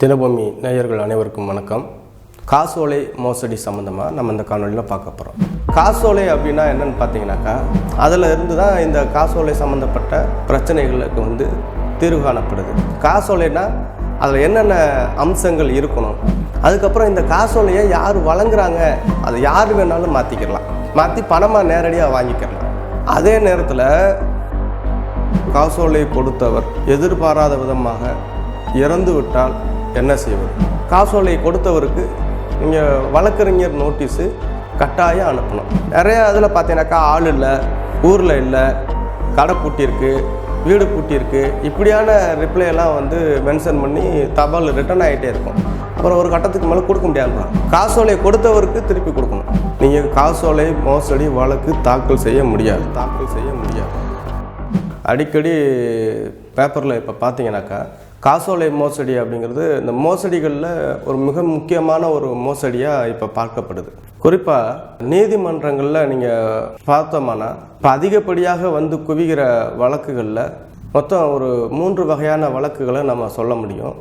தினபூமி நேயர்கள் அனைவருக்கும் வணக்கம். காசோலை மோசடி சம்மந்தமாக நம்ம இந்த காணொலியில் பார்க்க போகிறோம் காசோலை அப்படின்னா என்னன்னு பார்த்தீங்கன்னாக்கா அதில் இருந்து தான் இந்த காசோலை சம்மந்தப்பட்ட பிரச்சனைகளுக்கு வந்து தீர்வு காணப்படுது. காசோலைனா அதில் என்னென்ன அம்சங்கள் இருக்கணும்? அதுக்கப்புறம் இந்த காசோலையை யார் வழங்குறாங்க? அதை யார் வேணாலும் மாற்றிக்கிடலாம் மாற்றி பணமாக நேரடியாக வாங்கிக்கிடலாம் அதே நேரத்தில் காசோலை கொடுத்தவர் எதிர்பாராத விதமாக இறந்து விட்டால் என்ன செய்வது? காசோலை கொடுத்தவருக்கு நீங்கள் வழக்கறிஞர் நோட்டீஸு கட்டாயம் அனுப்பணும். நிறைய இதில் பார்த்தீங்கன்னாக்கா ஆள் இல்லை ஊரில் இல்லை கடை பூட்டியிருக்கு வீடு பூட்டியிருக்கு இப்படியான ரிப்ளையெல்லாம் வந்து மென்ஷன் பண்ணி தபால் ரிட்டர்ன் ஆகிட்டே இருக்கும். அப்புறம் ஒரு கட்டத்துக்கு மேலே கொடுக்க முடியாதுலாம் காசோலையை கொடுத்தவருக்கு திருப்பி கொடுக்கணும். நீங்கள் காசோலை மோசடி வழக்கு தாக்கல் செய்ய முடியாது. தாக்கல் செய்ய முடியாது. அடிக்கடி பேப்பரில் இப்போ பார்த்தீங்கன்னாக்கா காசோலை மோசடி அப்படிங்கிறது இந்த மோசடிகளில் ஒரு மிக முக்கியமான ஒரு மோசடியாக இப்போ பார்க்கப்படுது. குறிப்பாக நீதிமன்றங்களில் நீங்கள் பார்த்தோம்னா இப்போ அதிகப்படியாக வந்து குவிகிற வழக்குகளில் மொத்தம் ஒரு மூன்று வகையான வழக்குகளை நம்ம சொல்ல முடியும்.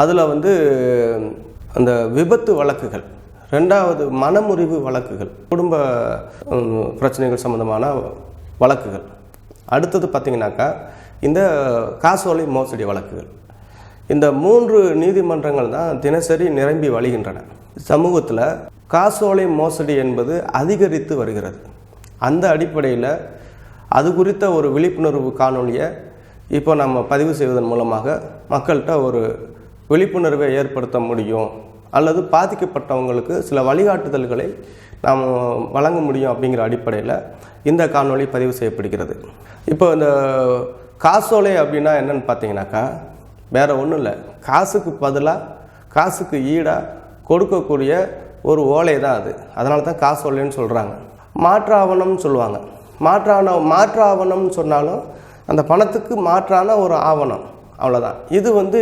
அதில் வந்து அந்த விபத்து வழக்குகள் ரெண்டாவது மனமுறிவு வழக்குகள் குடும்ப பிரச்சனைகள் சம்மந்தமான வழக்குகள். அடுத்தது பார்த்திங்கனாக்கா இந்த காசோலை மோசடி வழக்குகள். இந்த மூன்று நீதிமன்றங்கள் தான் தினசரி நிரம்பி வழிகின்றன. சமூகத்தில் காசோலை மோசடி என்பது அதிகரித்து வருகிறது. அந்த அடிப்படையில் அது குறித்த ஒரு விழிப்புணர்வு காணொலியை இப்போ நம்ம பதிவு செய்வதன் மூலமாக மக்கள்கிட்ட ஒரு விழிப்புணர்வை ஏற்படுத்த முடியும். அல்லது பாதிக்கப்பட்டவங்களுக்கு சில வழிகாட்டுதல்களை நாம் வழங்க முடியும் அப்படிங்கிற அடிப்படையில் இந்த காணொளி பதிவு செய்யப்படுகிறது. இப்போ இந்த காசோலை அப்படின்னா என்னன்னு பார்த்தீங்கன்னாக்கா வேற ஒன்றும் இல்லை. காசுக்கு பதிலாக காசுக்கு ஈடாக கொடுக்கக்கூடிய ஒரு ஓலை தான் அது. அதனால தான் காசோலைன்னு சொல்கிறாங்க மாற்று ஆவணம்னு சொல்லுவாங்க. மாற்றான மாற்றாவணம்னு மாற்று ஆவணம்னு சொன்னாலும் அந்த பணத்துக்கு மாற்றான ஒரு ஆவணம். அவ்வளோதான் இது வந்து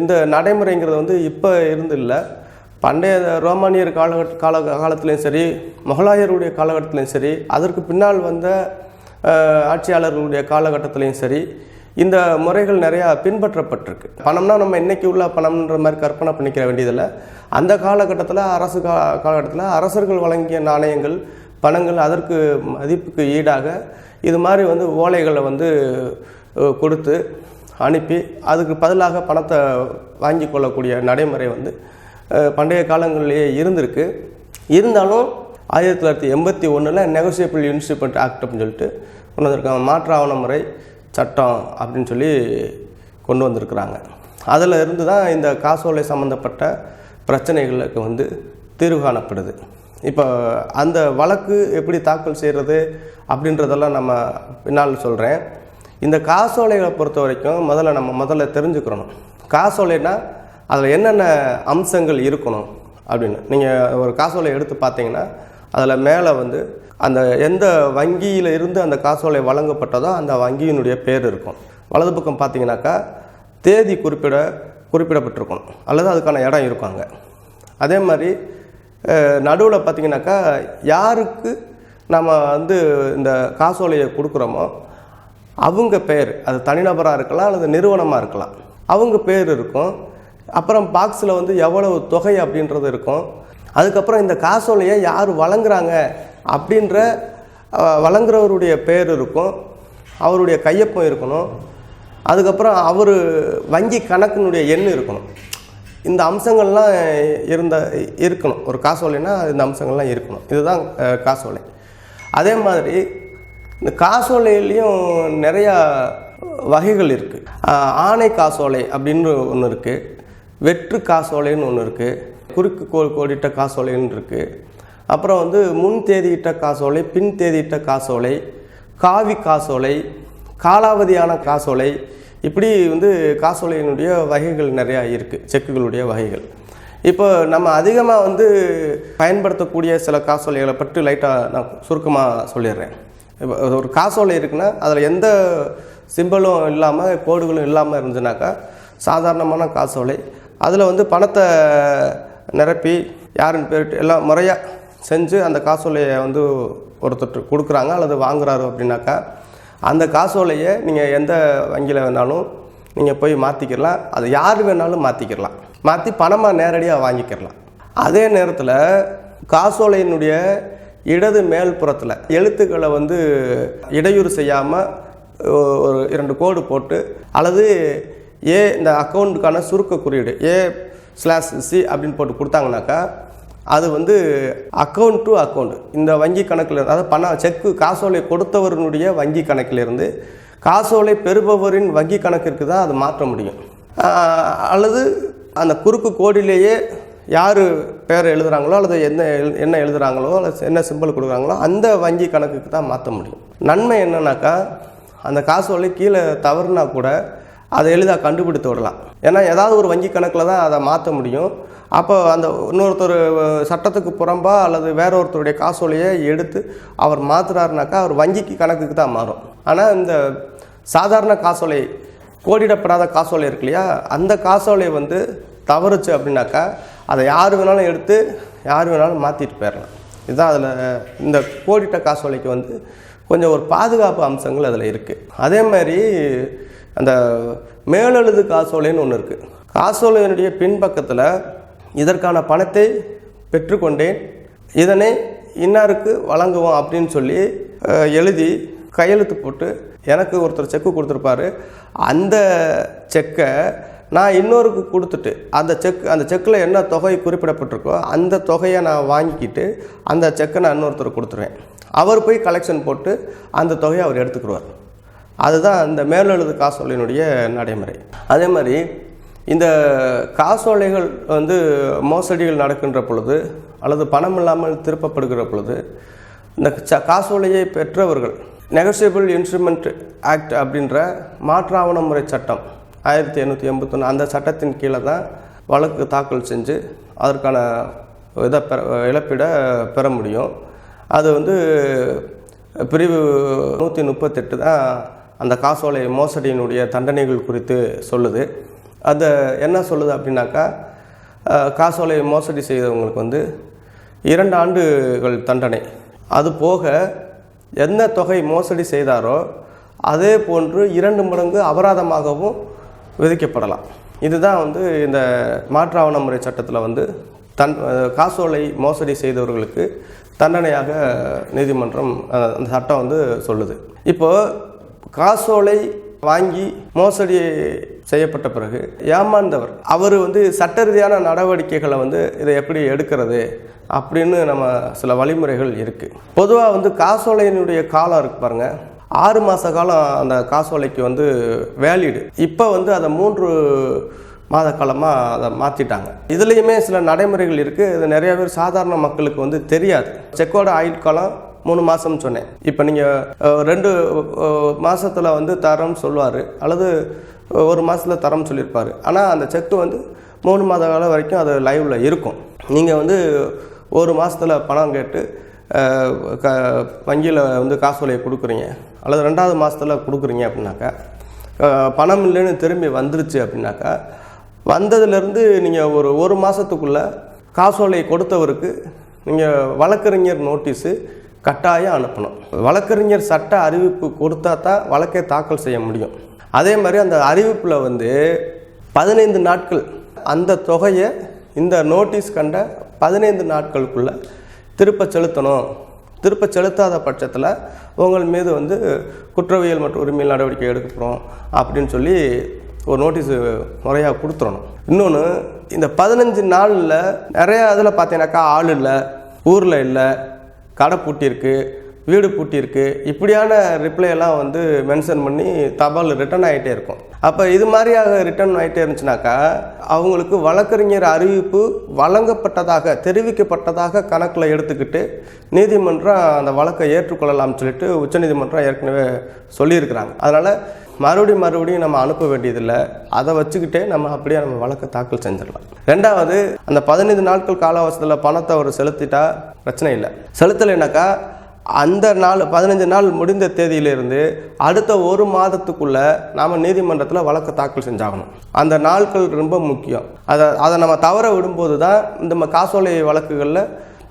இந்த நடைமுறைங்கிறது வந்து இப்போ இருந்து இல்லை. பண்டைய ரோமானியர் கால கால காலத்துலேயும் சரி முகலாயருடைய காலகட்டத்துலேயும் சரி அதற்கு பின்னால் வந்த ஆட்சியாளர்களுடைய காலகட்டத்திலையும் சரி இந்த முறைகள் நிறையா பின்பற்றப்பட்டிருக்கு. பணம்னா நம்ம இன்னைக்கு உள்ள பணம்ன்ற மாதிரி கற்பனை பண்ணிக்கிற வேண்டியதில்லை. அந்த காலகட்டத்தில் அரசு கா காலகட்டத்தில் அரசர்கள் வழங்கிய நாணயங்கள் பணங்கள் அதற்கு மதிப்புக்கு ஈடாக இது மாதிரி வந்து ஓலைகளை வந்து கொடுத்து அனுப்பி அதுக்கு பதிலாக பணத்தை வாங்கி கொள்ளக்கூடிய நடைமுறை வந்து பண்டைய காலங்களிலேயே இருந்திருக்கு. இருந்தாலும் ஆயிரத்தி தொள்ளாயிரத்தி எண்பத்தி ஒன்றில் நெகோசியபிள் இன்ஸ்டியூமெண்ட் ஆக்ட் அப்படின்னு சொல்லிட்டு கொண்டு வந்திருக்காங்க. மாற்று ஆவண முறை சட்டம் அப்படின்னு சொல்லி கொண்டு வந்திருக்கிறாங்க. அதில் இருந்து தான் இந்த காசோலை சம்மந்தப்பட்ட பிரச்சனைகளுக்கு வந்து தீர்வு காணப்படுது. இப்போ அந்த வழக்கு எப்படி தாக்கல் செய்கிறது அப்படின்றதெல்லாம் நம்ம பின்னால் சொல்கிறேன் இந்த காசோலைகளை பொறுத்த வரைக்கும் முதல்ல நம்ம முதல்ல தெரிஞ்சுக்கிறணும் காசோலைனா அதில் என்னென்ன அம்சங்கள் இருக்கணும் அப்படின்னு. நீங்கள் ஒரு காசோலை எடுத்து பார்த்தீங்கன்னா அதில் மேலே வந்து அந்த எந்த வங்கியில் இருந்து அந்த காசோலை வழங்கப்பட்டதோ அந்த வங்கியினுடைய பேர் இருக்கும். வலது பக்கம் பார்த்தீங்கன்னாக்கா தேதி குறிப்பிட குறிப்பிடப்பட்டிருக்கும். அல்லது அதுக்கான இடம் இருக்கும் அங்கே அதே மாதிரி நடுவில் பார்த்தீங்கன்னாக்கா யாருக்கு நம்ம வந்து இந்த காசோலையை கொடுக்குறோமோ அவங்க பேர் அது தனிநபராக இருக்கலாம் அல்லது நிறுவனமாக இருக்கலாம். அவங்க பேர் இருக்கும். அப்புறம் பாக்ஸில் வந்து எவ்வளவு தொகை அப்படின்றது இருக்கும். அதுக்கப்புறம் இந்த காசோலையை யார் வழங்குறாங்க? அப்படின்ற வழங்குறவருடைய பேர் இருக்கும் அவருடைய கையொப்பம் இருக்கணும் அதுக்கப்புறம் அவர் வங்கி கணக்கினுடைய எண் இருக்கணும். இந்த அம்சங்கள்லாம் இருந்த இருக்கணும். ஒரு காசோலைனா இந்த அம்சங்கள்லாம் இருக்கணும். இதுதான் காசோலை. அதே மாதிரி இந்த காசோலையிலையும் நிறையா வகைகள் இருக்குது ஆணை காசோலை அப்படின்னு ஒன்று இருக்குது வெற்று காசோலைன்னு ஒன்று இருக்குது குறுக்கு கோ கோடிட்ட காசோலைன்னு இருக்குது அப்புறம் வந்து முன் தேதியிட்ட காசோலை பின் தேதியிட்ட காசோலை காவி காசோலை காலாவதியான காசோலை. இப்படி வந்து காசோலையினுடைய வகைகள் நிறையா இருக்குது செக்குகளுடைய வகைகள். இப்போ நம்ம அதிகமாக வந்து பயன்படுத்தக்கூடிய சில காசோலைகளை பற்றி லைட்டாக நான் சுருக்கமாக சொல்லிடுறேன். இப்போ ஒரு காசோலை இருக்குன்னா அதில் எந்த சிம்பிளும் இல்லாமல் கோடுகளும் இல்லாமல் இருந்துச்சுனாக்கா சாதாரணமான காசோலை. அதில் வந்து பணத்தை நிரப்பி யாருன்னு பேரிட்டு எல்லாம் முறையாக செஞ்சு அந்த காசோலையை வந்து ஒருத்தர் கொடுக்குறாங்க அல்லது வாங்குறாரு அப்படின்னாக்கா அந்த காசோலையை நீங்கள் எந்த வங்கியில் வேணாலும் நீங்கள் போய் மாற்றிக்கிடலாம் அது யார் வேணாலும் மாற்றிக்கிடலாம் மாற்றி பணமாக நேரடியாக வாங்கிக்கிறலாம் அதே நேரத்தில் காசோலையினுடைய இடது மேல்புறத்தில் எழுத்துக்களை வந்து இடையூறு செய்யாமல் ஒரு இரண்டு கோடு போட்டு அல்லது ஏ இந்த அக்கௌண்ட்டுக்கான சுருக்க குறியீடு ஏ ஸ்லாஷ் சி அப்படின்னு போட்டு கொடுத்தாங்கனாக்கா அது வந்து அக்கௌண்ட் டு அக்கௌண்ட் இந்த வங்கி கணக்கில் அதாவது பணம் செக்கு காசோலை கொடுத்தவருடைய வங்கி கணக்கிலிருந்து காசோலை பெறுபவரின் வங்கி கணக்கிற்கு தான் அது மாற்ற முடியும். அல்லது அந்த குறுக்கு கோடிலேயே யார் பேர் எழுதுகிறாங்களோ அல்லது என்ன எழு- என்ன எழுதுகிறாங்களோ அல்லது என்ன சிம்பிள் கொடுக்குறாங்களோ அந்த வங்கி கணக்குக்கு தான் மாற்ற முடியும். நன்மை என்னன்னாக்கா அந்த காசோலை கீழே தவறுனா கூட அதை எளிதாக கண்டுபிடித்து விடலாம். ஏன்னா ஏதாவது ஒரு வங்கி கணக்கில் தான் அதை மாற்ற முடியும். அப்போ அந்த இன்னொருத்தர் சட்டத்துக்கு புறம்பா அல்லது வேற ஒருத்தருடைய காசோலையை எடுத்து அவர் மாற்றுறாருனாக்கா அவர் வங்கிக்கு கணக்குக்கு தான் மாறும். ஆனால் இந்த சாதாரண காசோலை கோடிடப்படாத காசோலை இருக்கு இல்லையா? அந்த காசோலை வந்து தவறுச்சு அப்படின்னாக்கா அதை யார் வேணாலும் எடுத்து யார் வேணாலும் மாற்றிட்டு போயிடலாம் இதுதான் அதில் இந்த கோடிட்ட காசோலைக்கு வந்து கொஞ்சம் ஒரு பாதுகாப்பு அம்சங்கள் அதில் இருக்குது அதே மாதிரி அந்த மேலெழுது காசோலைன்னு ஒன்று இருக்குது காசோலையினுடைய பின்பக்கத்தில் இதற்கான பணத்தை பெற்றுக்கொண்டேன். இதனை இன்னாருக்கு வழங்குவோம் அப்படின்னு சொல்லி எழுதி கையெழுத்து போட்டு எனக்கு ஒருத்தர் செக்கு கொடுத்துருப்பாரு. அந்த செக்கை நான் இன்னொருக்கு கொடுத்துட்டு அந்த செக் அந்த செக்கில் என்ன தொகை குறிப்பிடப்பட்டிருக்கோ அந்த தொகையை நான் வாங்கிக்கிட்டு அந்த செக்கை நான் இன்னொருத்தர் கொடுத்துருவேன். அவர் போய் கலெக்ஷன் போட்டு அந்த தொகையை அவர் எடுத்துக்கிடுவார். அதுதான் அந்த மேலெழுது காசோலையினுடைய நடைமுறை. அதே மாதிரி இந்த காசோலைகள் வந்து மோசடிகள் நடக்கின்ற பொழுது அல்லது பணம் இல்லாமல் திருப்பப்படுகிற பொழுது இந்த ச காசோலையை பெற்றவர்கள் நெகசியபிள் இன்ஸ்ட்ருமெண்ட் ஆக்ட் அப்படின்ற மாற்றாவண முறை சட்டம் ஆயிரத்தி எண்ணூற்றி எண்பத்தொன்று அந்த சட்டத்தின் கீழே தான் வழக்கு தாக்கல் செஞ்சு அதற்கான இதை பெற இழப்பீடை பெற முடியும். அது வந்து பிரிவு நூற்றி முப்பத்தெட்டு தான் அந்த காசோலை மோசடியினுடைய தண்டனைகள் குறித்து சொல்லுது. அதை என்ன சொல்லுது அப்படின்னாக்கா காசோலை மோசடி செய்தவங்களுக்கு வந்து இரண்டு ஆண்டுகள் தண்டனை. அது போக என்ன தொகை மோசடி செய்தாரோ அதே போன்று இரண்டு மடங்கு அபராதமாகவும் விதிக்கப்படலாம். இதுதான் வந்து இந்த மாற்றாவண முறை சட்டத்தில் வந்து தன் காசோலை மோசடி செய்தவர்களுக்கு தண்டனையாக நீதிமன்றம் அந்த சட்டம் வந்து சொல்லுது. இப்போது காசோலை வாங்கி மோசடி செய்யப்பட்ட பிறகு ஏமாந்தவர். அவர் வந்து சட்ட ரீதியான நடவடிக்கைகளை வந்து இதை எப்படி எடுக்கிறது அப்படின்னு நம்ம சில வழிமுறைகள் இருக்குது பொதுவாக வந்து காசோலையினுடைய காலம் இருக்கு பாருங்க. ஆறு மாத காலம் அந்த காசோலைக்கு வந்து வேலிடு. இப்போ வந்து அதை மூன்று மாத காலமாக அதை மாற்றிட்டாங்க இதுலேயுமே சில நடைமுறைகள் இருக்குது இது நிறைய பேர் சாதாரண மக்களுக்கு வந்து தெரியாது. செக்கோட ஆயுட்காலம் மூணு மாதம்னு சொன்னேன். இப்போ நீங்கள் ரெண்டு மாதத்தில் வந்து தரோம்னு சொல்லுவார். அல்லது ஒரு மாதத்தில் தரம் சொல்லியிருப்பார். ஆனால் அந்த செக்கு வந்து மூணு மாத காலம் வரைக்கும் அது லைவில் இருக்கும். நீங்கள் வந்து ஒரு மாதத்தில் பணம் கேட்டு க வங்கியில் வந்து காசோலையை கொடுக்குறீங்க. அல்லது ரெண்டாவது மாதத்தில் கொடுக்குறீங்க அப்படின்னாக்கா பணம் இல்லைன்னு திரும்பி வந்துருச்சு அப்படின்னாக்கா வந்ததுலேருந்து நீங்கள் ஒரு ஒரு மாதத்துக்குள்ளே காசோலை கொடுத்தவருக்கு நீங்கள் வழக்கறிஞர் நோட்டீஸு கட்டாயம் அனுப்பணும். வழக்கறிஞர் சட்ட அறிவிப்பு கொடுத்தா தான் வழக்கை தாக்கல் செய்ய முடியும். அதே மாதிரி அந்த அறிவிப்பில் வந்து பதினைந்து நாட்கள் அந்த தொகையை இந்த நோட்டீஸ் கண்ட பதினைந்து நாட்களுக்குள்ளே திருப்ப செலுத்தணும். திருப்ப செலுத்தாத பட்சத்தில் உங்கள் மீது வந்து குற்றவியல் மற்றும் உரிமையில் நடவடிக்கை எடுக்க போகிறோம் அப்படின்னு சொல்லி ஒரு நோட்டீஸு முறையாக கொடுத்துடணும். இன்னொன்று இந்த பதினஞ்சு நாளில் நிறையா இதில் பார்த்தீங்கன்னாக்கா ஆள் இல்லை ஊரில் இல்லை கடை பூட்டியிருக்கு வீடு பூட்டியிருக்கு. இப்படியான ரிப்ளையெல்லாம் வந்து மென்ஷன் பண்ணி தபால் ரிட்டர்ன் ஆகிட்டே இருக்கும். அப்போ இது மாதிரியாக ரிட்டர்ன் ஆகிட்டே இருந்துச்சுனாக்கா அவங்களுக்கு வழக்கறிஞர் அறிவிப்பு வழங்கப்பட்டதாக தெரிவிக்கப்பட்டதாக கணக்கில் எடுத்துக்கிட்டு நீதிமன்றம் அந்த வழக்கை ஏற்றுக்கொள்ளலாம்னு சொல்லிட்டு உச்சநீதிமன்றம் ஏற்கனவே சொல்லியிருக்கிறாங்க. அதனால் மறுபடியும் மறுபடியும் நம்ம அனுப்ப வேண்டியதில்லை. அதை வச்சுக்கிட்டே நம்ம அப்படியே நம்ம வழக்கை தாக்கல் செஞ்சிடலாம். ரெண்டாவது அந்த பதினைந்து நாட்கள் கால அவசரத்தில் பணத்தை அவர் செலுத்திட்டா பிரச்சனை இல்லை. செலுத்தலைனாக்கா அந்த நாள் பதினஞ்சு நாள் முடிந்த தேதியிலிருந்து அடுத்த ஒரு மாதத்துக்குள்ளே நாம் நீதிமன்றத்தில் வழக்கு தாக்கல் செஞ்சாகணும். அந்த நாட்கள் ரொம்ப முக்கியம். அதை அதை நம்ம தவற விடும்போது தான் இந்த காசோலை வழக்குகளில்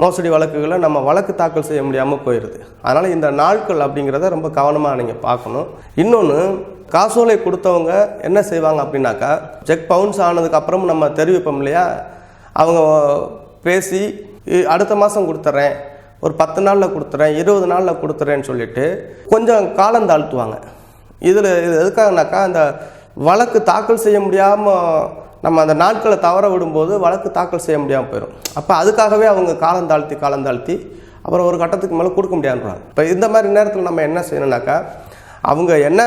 மோசடி வழக்குகளை நம்ம வழக்கு தாக்கல் செய்ய முடியாமல் போயிடுது அதனால் இந்த நாட்கள் அப்படிங்கிறத ரொம்ப கவனமாக நீங்கள் பார்க்கணும். இன்னொன்று காசோலை கொடுத்தவங்க என்ன செய்வாங்க அப்படின்னாக்கா செக் பவுன்ஸ் ஆனதுக்கு அப்புறம் நம்ம தெரிவிப்போம் இல்லையா? அவங்க பேசி அடுத்த மாதம் கொடுத்துட்றேன் ஒரு பத்து நாளில் கொடுத்துறேன் இருபது நாளில் கொடுத்துறேன்னு சொல்லிட்டு கொஞ்சம் காலம் தாழ்த்துவாங்க. இதில் இது எதுக்காகனாக்கா அந்த வழக்கு தாக்கல் செய்ய முடியாமல் நம்ம அந்த நாட்களை தவற விடும்போது வழக்கு தாக்கல் செய்ய முடியாமல் போயிடும் அப்போ அதுக்காகவே அவங்க காலம் தாழ்த்தி காலம் தாழ்த்தி அப்புறம் ஒரு கட்டத்துக்கு மேலே கொடுக்க முடியாதுன்றாங்க. இப்போ இந்த மாதிரி நேரத்தில் நம்ம என்ன செய்யணும்னாக்கா அவங்க என்ன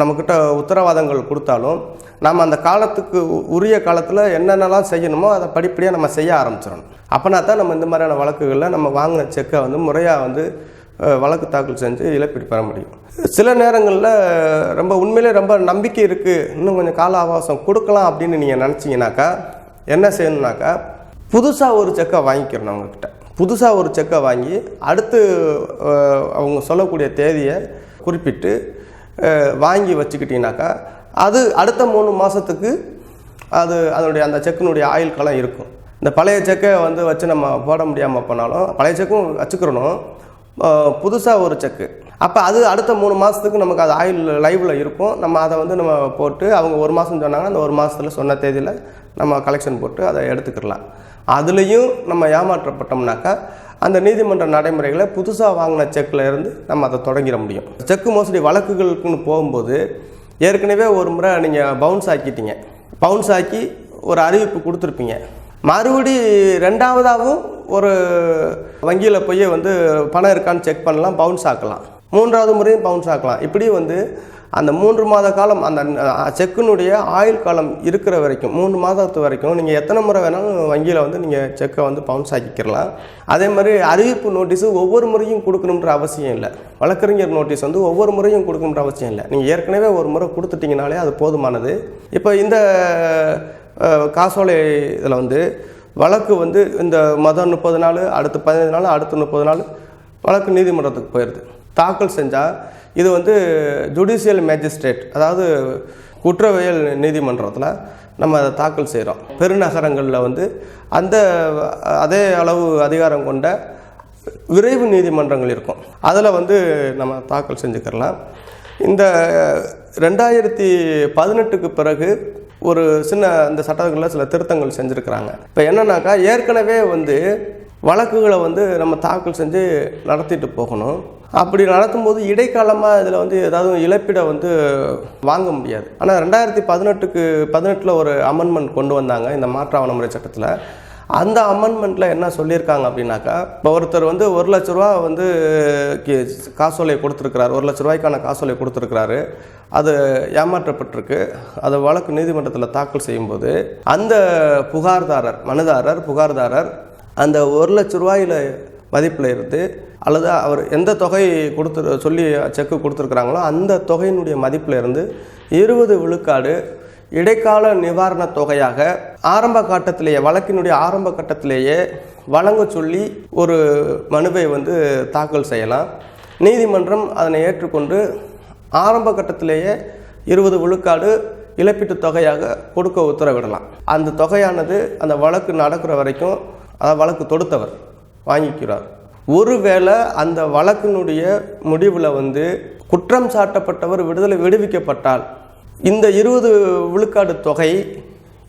நம்மக்கிட்ட உத்தரவாதங்கள் கொடுத்தாலும் நம்ம அந்த காலத்துக்கு உரிய காலத்தில் என்னென்னலாம் செய்யணுமோ அதை படிப்படியாக நம்ம செய்ய ஆரம்பிச்சிடணும். அப்போனா தான் நம்ம இந்த மாதிரியான வழக்குகளில் நம்ம வாங்கின செக்கை வந்து முறையாக வந்து வழக்கு தாக்கல் செஞ்சு இழப்பீடு பெற முடியும். சில நேரங்களில் ரொம்ப உண்மையிலே ரொம்ப நம்பிக்கை இருக்குது இன்னும் கொஞ்சம் கால அவகாசம் கொடுக்கலாம் அப்படின்னு நீங்கள் நினச்சிங்கனாக்கா என்ன செய்யணுனாக்கா புதுசாக ஒரு செக்கை வாங்கிக்கிறணும் அவங்கக்கிட்ட புதுசாக ஒரு செக்கை வாங்கி அடுத்து அவங்க சொல்லக்கூடிய தேதியை குறிப்பிட்டு வாங்கி வச்சுக்கிட்டிங்கனாக்கா அது அடுத்த மூணு மாதத்துக்கு அது அதனுடைய அந்த செக்கினுடைய ஆயுள் காலம் இருக்கும். இந்த பழைய செக்கை வந்து வச்சு நம்ம போட முடியாமல் போனாலும் பழைய செக்கும் வச்சுக்கிறணும். புதுசாக ஒரு செக்கு. அப்போ அது அடுத்த மூணு மாதத்துக்கு நமக்கு அது ஆயில் லைவில் இருக்கும். நம்ம அதை வந்து நம்ம போட்டு அவங்க ஒரு மாதம் சொன்னாங்கன்னா அந்த ஒரு மாதத்தில் சொன்ன தேதியில் நம்ம கலெக்ஷன் போட்டு அதை எடுத்துக்கிடலாம். அதுலேயும் நம்ம ஏமாற்றப்பட்டோம்னாக்கா அந்த நீதிமன்ற நடைமுறைகளை புதுசாக வாங்கின செக்கில் இருந்து நம்ம அதை தொடங்கிட முடியும். செக்கு மோசடி வழக்குகளுக்குன்னு போகும்போது ஏற்கனவே ஒரு முறை நீங்கள் பவுன்ஸ் ஆக்கிட்டீங்க. பவுன்ஸ் ஆக்கி ஒரு அறிவிப்பு கொடுத்துருப்பீங்க. மறுபடி ரெண்டாவதாகவும் ஒரு வங்கியில் போய் வந்து பணம் இருக்கான்னு செக் பண்ணலாம் பவுன்ஸ் ஆக்கலாம். மூன்றாவது முறையும் பவுன்ஸ் ஆக்கலாம். இப்படி வந்து அந்த மூன்று மாத காலம் அந்த செக்குனுடைய ஆயுள் காலம் இருக்கிற வரைக்கும் மூணு மாதத்து வரைக்கும் நீங்கள் எத்தனை முறை வேணாலும் வங்கியில் வந்து நீங்கள் செக்கை வந்து பவுன்ஸ் ஆக்கிக்கிறலாம் அதே மாதிரி அறிவிப்பு நோட்டீஸு ஒவ்வொரு முறையும் கொடுக்கணுன்ற அவசியம் இல்லை. வழக்கறிஞர் நோட்டீஸ் வந்து ஒவ்வொரு முறையும் கொடுக்கணுன்ற அவசியம் இல்லை. நீங்கள் ஏற்கனவே ஒரு முறை கொடுத்துட்டிங்கனாலே அது போதுமானது. இப்போ இந்த காசோலை இதில் வந்து வழக்கு வந்து இந்த மொதல் முப்பது நாள் அடுத்து பதினைந்து நாள் அடுத்து முப்பது நாள் வழக்கு நீதிமன்றத்துக்கு போயிடுது தாக்கல் செஞ்சால் இது வந்து ஜுடிஷியல் மேஜிஸ்ட்ரேட் அதாவது குற்றவியல் நீதிமன்றத்தில் நம்ம அதை தாக்கல் செய்கிறோம் பெருநகரங்களில் வந்து அந்த அதே அளவு அதிகாரம் கொண்ட விரைவு நீதிமன்றங்கள் இருக்கும். அதில் வந்து நம்ம தாக்கல் செஞ்சுக்கிறலாம். இந்த ரெண்டாயிரத்தி பதினெட்டுக்கு பிறகு ஒரு சின்ன அந்த சட்டங்களில் சில திருத்தங்கள் செஞ்சுருக்கிறாங்க. இப்போ என்னன்னாக்கா ஏற்கனவே வந்து வழக்குகளை வந்து நம்ம தாக்கல் செஞ்சு நடத்திட்டு போகணும். அப்படி நடத்தும்போது இடைக்காலமாக இதில் வந்து ஏதாவது இழப்பீடை வந்து வாங்க முடியாது. ஆனால் ரெண்டாயிரத்தி பதினெட்டுக்கு பதினெட்டில் ஒரு அமெண்ட்மெண்ட் கொண்டு வந்தாங்க இந்த மாற்று ஆவணமுறை சட்டத்தில். அந்த அமெண்ட்மெண்ட்டில் என்ன சொல்லியிருக்காங்க அப்படின்னாக்கா இப்போ ஒருத்தர் வந்து ஒரு லட்ச ரூபா வந்து கி- காசோலை கொடுத்துருக்கிறார் ஒரு லட்ச ரூபாய்க்கான காசோலை கொடுத்துருக்கிறாரு. அது ஏமாற்றப்பட்டிருக்கு. அதை வழக்கு நீதிமன்றத்தில் தாக்கல் செய்யும்போது அந்த புகார்தாரர் மனுதாரர் புகார்தாரர் அந்த ஒரு லட்ச ரூபாயில் மதிப்பில் இருந்து அல்லது அவர் எந்த தொகை கொடுத்து சொல்லி செக்கு கொடுத்துருக்குறாங்களோ அந்த தொகையினுடைய மதிப்பில் இருந்து இருபது விழுக்காடு இடைக்கால நிவாரணத் தொகையாக ஆரம்ப கட்டத்திலேயே வழக்கினுடைய ஆரம்ப கட்டத்திலேயே வழங்க சொல்லி ஒரு மனுவை வந்து தாக்கல் செய்யலாம். நீதிமன்றம் அதனை ஏற்றுக்கொண்டு ஆரம்ப கட்டத்திலேயே இருபது விழுக்காடு இழப்பீட்டுத் தொகையாக கொடுக்க உத்தரவிடலாம். அந்த தொகையானது அந்த வழக்கு நடக்கிற வரைக்கும் அதாவது வழக்கு தொடுத்தவர் வாங்கிக்கிறார். ஒருவேளை அந்த வழக்கினுடைய முடிவில் வந்து குற்றம் சாட்டப்பட்டவர் விடுதலை விடுவிக்கப்பட்டால் இந்த இருபது விழுக்காடு தொகை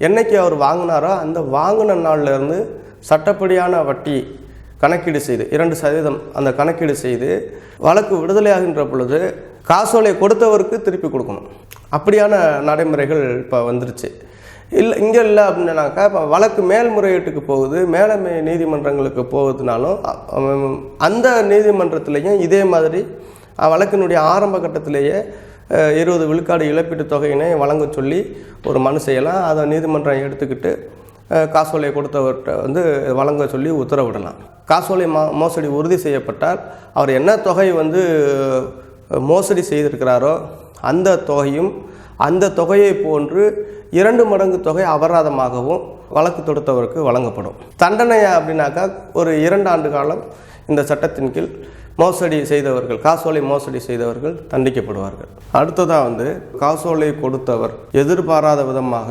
என்னைக்கு அவர் வாங்கினாரோ அந்த வாங்கின நாள்லேருந்து சட்டப்படியான வட்டி கணக்கீடு செய்து இரண்டு சதவீதம் அந்த கணக்கீடு செய்து வழக்கு விடுதலையாகின்ற பொழுது காசோலை கொடுத்தவருக்கு திருப்பி கொடுக்கணும். அப்படியான நடைமுறைகள் இப்போ வந்துருச்சு. இல்லை இங்கே இல்லை அப்படின்னாக்கா இப்போ வழக்கு மேல்முறையீட்டுக்கு போகுது மேலமை நீதிமன்றங்களுக்கு போகுதுனாலும் அந்த நீதிமன்றத்திலையும் இதே மாதிரி வழக்கினுடைய ஆரம்ப கட்டத்திலேயே இருபது விழுக்காடு இழப்பீட்டுத் தொகையினை வழங்க சொல்லி ஒரு மனு செய்யலாம். அதை நீதிமன்றம் எடுத்துக்கிட்டு காசோலை கொடுத்தவர்கிட்ட வந்து வழங்க சொல்லி உத்தரவிடலாம். காசோலை மா மோசடி உறுதி செய்யப்பட்டால் அவர் என்ன தொகை வந்து மோசடி செய்திருக்கிறாரோ அந்த தொகையும் அந்த தொகையை போன்று இரண்டு மடங்கு தொகை அபராதமாகவும் வழக்கு தொடுத்தவருக்கு வழங்கப்படும். தண்டனை அப்படின்னாக்கா ஒரு இரண்டு ஆண்டு காலம் இந்த சட்டத்தின் கீழ் மோசடி செய்தவர்கள் காசோலை மோசடி செய்தவர்கள் தண்டிக்கப்படுவார்கள். அடுத்ததாக வந்து காசோலை கொடுத்தவர் எதிர்பாராத விதமாக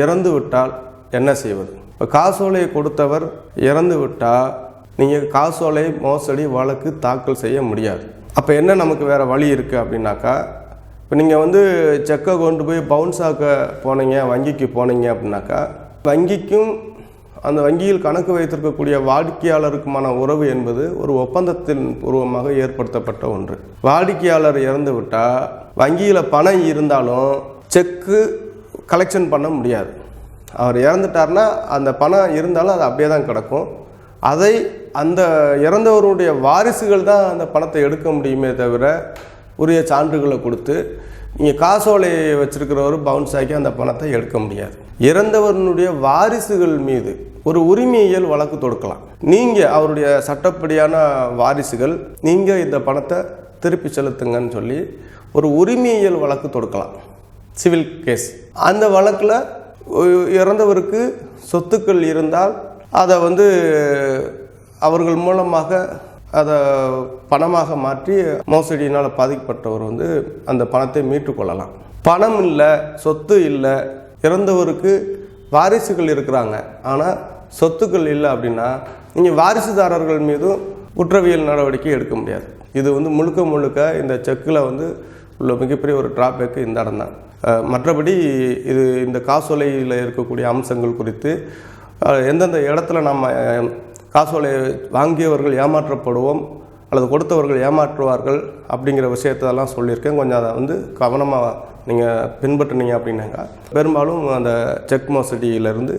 இறந்து விட்டால் என்ன செய்வது? இப்போ காசோலை கொடுத்தவர் இறந்து விட்டால் நீங்கள் காசோலை மோசடி வழக்கு தாக்கல் செய்ய முடியாது. அப்போ என்ன நமக்கு வேறு வழி இருக்குது அப்படின்னாக்கா இப்போ நீங்கள் வந்து செக்கை கொண்டு போய் பவுன்ஸ் ஆக்க போனீங்க வங்கிக்கு போனீங்க அப்படின்னாக்கா வங்கிக்கும் அந்த வங்கியில் கணக்கு வைத்திருக்கக்கூடிய வாடிக்கையாளருக்குமான உறவு என்பது ஒரு ஒப்பந்தத்தின் பூர்வமாக ஏற்படுத்தப்பட்ட ஒன்று. வாடிக்கையாளர் இறந்து விட்டால் வங்கியில் பணம் இருந்தாலும் செக்கு கலெக்ஷன் பண்ண முடியாது. அவர் இறந்துட்டார்னா அந்த பணம் இருந்தாலும் அது அப்படியே தான் கிடக்கும். அதை அந்த இறந்தவருடைய வாரிசுகள் தான் அந்த பணத்தை எடுக்க முடியுமே தவிர உரிய சான்றுகளை கொடுத்து நீங்கள் காசோலையை வச்சுருக்கிறவர் பவுன்ஸ் ஆக்கி அந்த பணத்தை எடுக்க முடியாது. இறந்தவருடைய வாரிசுகள் மீது ஒரு உரிமையியல் வழக்கு தொடுக்கலாம். நீங்கள் அவருடைய சட்டப்படியான வாரிசுகள் நீங்கள் இந்த பணத்தை திருப்பி செலுத்துங்கன்னு சொல்லி ஒரு உரிமையியல் வழக்கு தொடுக்கலாம். Civil case. அந்த வழக்கில் இறந்தவருக்கு சொத்துக்கள் இருந்தால் அதை வந்து அவர்கள் மூலமாக அதை பணமாக மாற்றி மோசடியினால் பாதிக்கப்பட்டவர் வந்து அந்த பணத்தை மீட்டுக்கொள்ளலாம் பணம் இல்லை சொத்து இல்லை இறந்தவருக்கு வாரிசுகள் இருக்கிறாங்க. ஆனால் சொத்துக்கள் இல்லை அப்படின்னா நீங்கள் வாரிசுதாரர்கள் மீதும் குற்றவியல் நடவடிக்கை எடுக்க முடியாது. இது வந்து முழுக்க முழுக்க இந்த செக்கில் வந்து உள்ள மிகப்பெரிய ஒரு டிராபேக்கு இந்த இடம் தான். மற்றபடி இது இந்த காசோலையில் இருக்கக்கூடிய அம்சங்கள் குறித்து எந்தெந்த இடத்துல நம்ம காசோலை வாங்கியவர்கள் ஏமாற்றப்படுவோம் அல்லது கொடுத்தவர்கள் ஏமாற்றுவார்கள் அப்படிங்கிற விஷயத்தெல்லாம் சொல்லியிருக்கேன். கொஞ்சம் அதை வந்து கவனமாக நீங்கள் பின்பற்றினீங்க அப்படின்னாக்கா பெரும்பாலும் அந்த செக் மோசடியிலிருந்து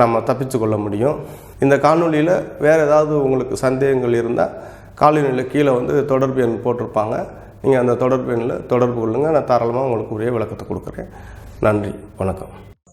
நம்ம தப்பிச்சு கொள்ள முடியும். இந்த காணொளியில் வேறு ஏதாவது உங்களுக்கு சந்தேகங்கள் இருந்தால் காலநிலையில் கீழே வந்து தொடர்பு எண் போட்டிருப்பாங்க. நீங்கள் அந்த தொடர்பு எண்ணில் தொடர்பு கொள்ளுங்கள் நான் தாராளமாக உங்களுக்கு உரிய விளக்கத்தை கொடுக்குறேன். நன்றி. வணக்கம்.